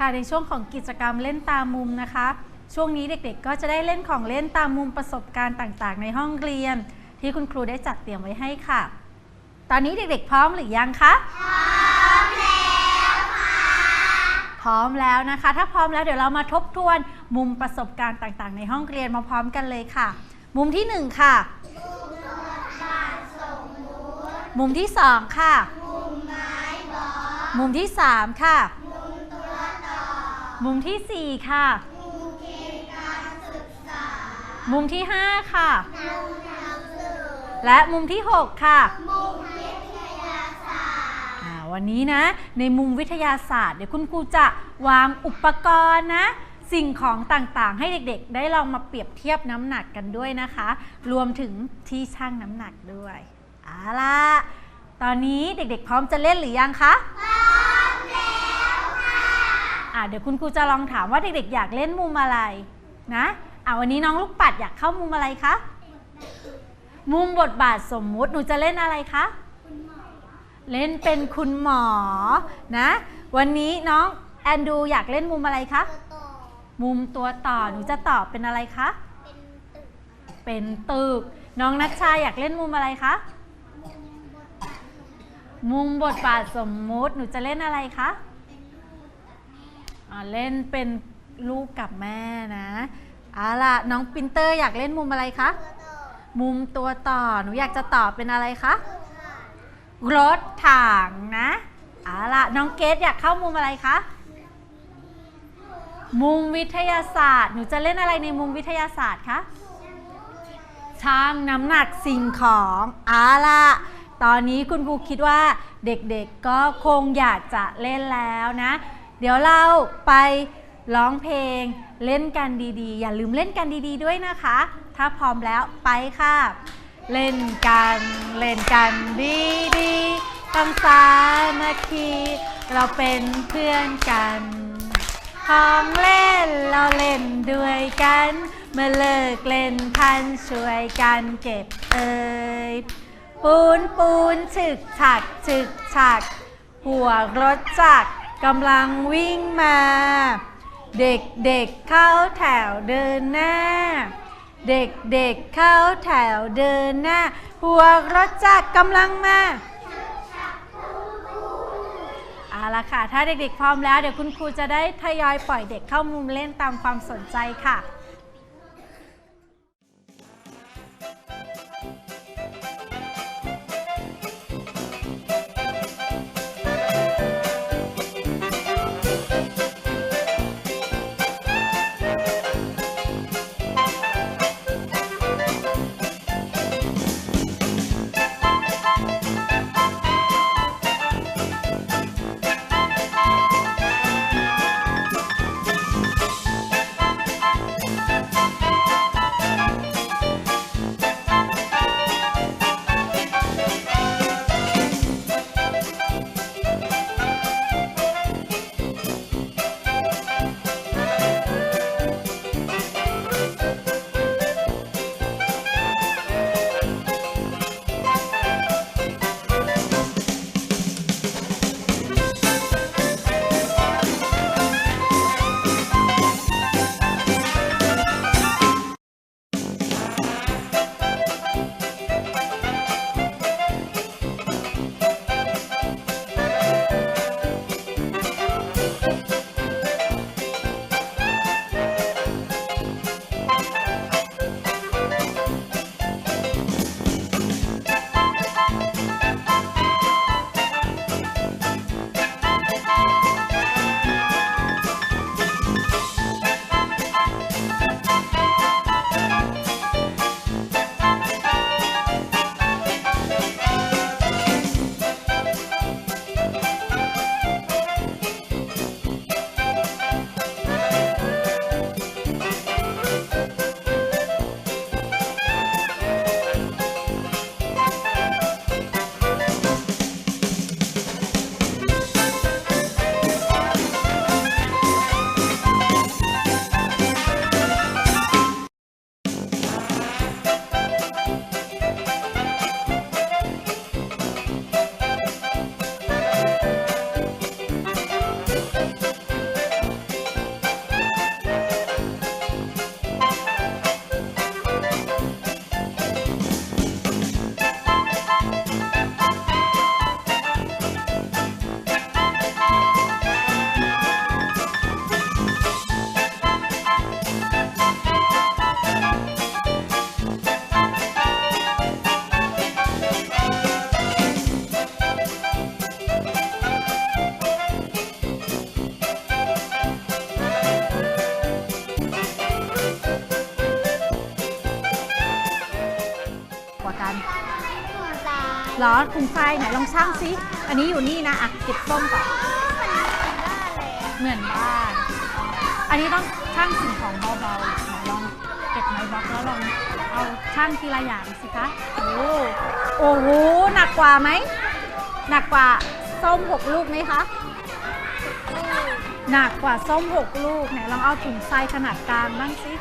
ค่ะในช่วงของกิจกรรมเล่นตามมุมนะคะ ช่วงนี้เด็กๆ ก็จะได้เล่นของเล่นตามมุมประสบการณ์ต่างๆ ในห้องเรียน ที่คุณครูได้จัดเตรียมไว้ให้ค่ะ ตอนนี้เด็กๆ พร้อมหรือยังคะ พร้อมแล้วค่ะ พร้อมแล้วนะคะ ถ้าพร้อมแล้วเดี๋ยวเรามาทบทวนมุมประสบการณ์ต่างๆ ในห้องเรียนมาพร้อมกันเลยค่ะ มุมที่หนึ่งค่ะ มุมที่สองค่ะ มุมที่สามค่ะ มุมที่สี่ค่ะ มุมที่ห้าค่ะ และมุมที่หกค่ะอ่าวันนี้นะ ในมุมวิทยาศาสตร์เดี๋ยวคุณครูจะวางอุปกรณ์นะสิ่งของต่างๆ ให้เด็กๆ ได้ลองมาเปรียบเทียบน้ำหนักกันด้วยนะคะ รวมถึงที่ชั่งน้ำหนักด้วยเอาล่ะ ตอนนี้เด็กๆ พร้อมจะเล่นหรือยังคะพร้อมแล้วค่ะ อ่าเดี๋ยวคุณครูจะลองถามว่าเด็กๆ อยากเล่นมุมอะไรนะอ่าวันนี้น้องลูกปัดอยากเข้ามุมอะไรคะ มุมบทบาทสมมุติหนูจะเล่นอะไรคะ เล่นเป็นคุณหมอนะ วันนี้น้องแอนดูอยากเล่นมุมอะไรคะ มุมตัวต่อหนูจะตอบเป็นอะไรคะ เป็นตึก น้องนัชชาอยากเล่นมุมอะไรคะ มุมบทบาทสมมุติหนูจะเล่นอะไรคะ อ่าเล่นเป็นลูกกับแม่นะเอาล่ะน้องปินเตอร์อยากเล่นมุมอะไรคะ มุมตัวต่อ หนูอยากจะตอบเป็นอะไรคะ รถถังนะเอาล่ะน้องเกดอยากเข้ามุมอะไรคะ มุมวิทยาศาสตร์ หนูจะเล่นอะไรในมุมวิทยาศาสตร์คะช่างน้ำหนักสิ่งของเอาล่ะตอนนี้คุณครูคิดว่าเด็กๆก็คงอยากจะเล่นแล้วนะ เดี๋ยวเราไปร้องเพลงเล่นกันดีๆ อย่าลืมเล่นกันดีๆด้วยนะคะ ถ้าพร้อมแล้วไปค่ะ เล่นกัน เล่นกันดีๆต้องสามัคคี เราเป็นเพื่อนกันของเล่นเราเล่นด้วยกัน เมื่อเลิกเล่นพันช่วยกันเก็บเอ่ยปูนปูนฉึกฉักฉึกฉัก หัวรถจักร กำลังวิ่งมา เด็กเด็กเข้าแถวเดินหน้า เด็กเด็กเข้าแถวเดินหน้า หัวรถจักรกำลังมาเอาละค่ะ ถ้าเด็กๆพร้อมแล้ว เดี๋ยวคุณครูจะได้ทยอยปล่อยเด็กเข้ามุมเล่นตามความสนใจค่ะ ล้อถุงทรายไหนลองช่างซิอันนี้อยู่นี่นะอะเก็บส้มก่อนเหมือนบ้านอันนี้ต้องช่างสิ่งของเบาๆไหนลองเก็บไม้บล็อกแล้วลองเอาช่างทีละอย่างสิคะโอ้โหโอ้โหหนักกว่าไหมหนักกว่าส้มหกลูกไหมคะหนักกว่าส้มหกลูกไหนลองเอาถุงทรายขนาดกลางบ้างสิ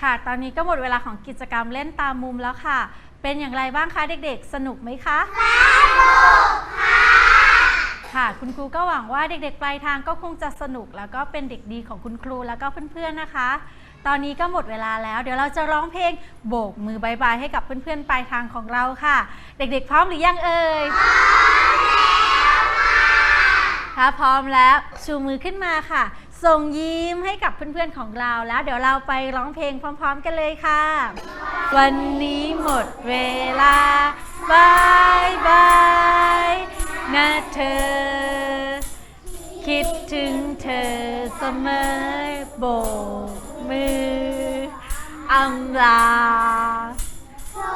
ค่ะ ตอนนี้ก็หมดเวลาของกิจกรรมเล่นตามมุมแล้วค่ะ เป็นอย่างไรบ้างคะเด็กๆ สนุกไหมคะสนุกค่ะค่ะ คุณครูก็หวังว่าเด็กๆปลายทางก็คงจะสนุก แล้วก็เป็นเด็กดีของคุณครูแล้วก็เพื่อนๆนะคะ ตอนนี้ก็หมดเวลาแล้ว เดี๋ยวเราจะร้องเพลงโบกมือบายบายให้กับเพื่อนๆปลายทางของเราค่ะ เด็กๆ พร้อมหรือยังเอ่ยถ้าพร้อมแล้วชูมือขึ้นมาค่ะ ส่งยิ้มให้กับเพื่อนๆของเราแล้วเดี๋ยวเราไปร้องเพลงพร้อม ๆ กันเลยค่ะ วันนี้หมดเวลาบายบายนะเธอ คิดถึงเธอเสมอโบกมืออำลา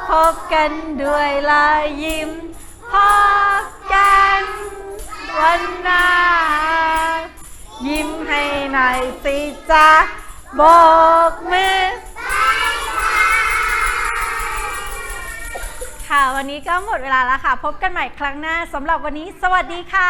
พบกันด้วยรอยยิ้ม พบกันวันหน้า ยิ้มให้หน่อยสิจ๊ะบอกมือค่ะ วันนี้ก็หมดเวลาแล้วค่ะ พบกันใหม่ครั้งหน้าสำหรับวันนี้ สวัสดีค่ะ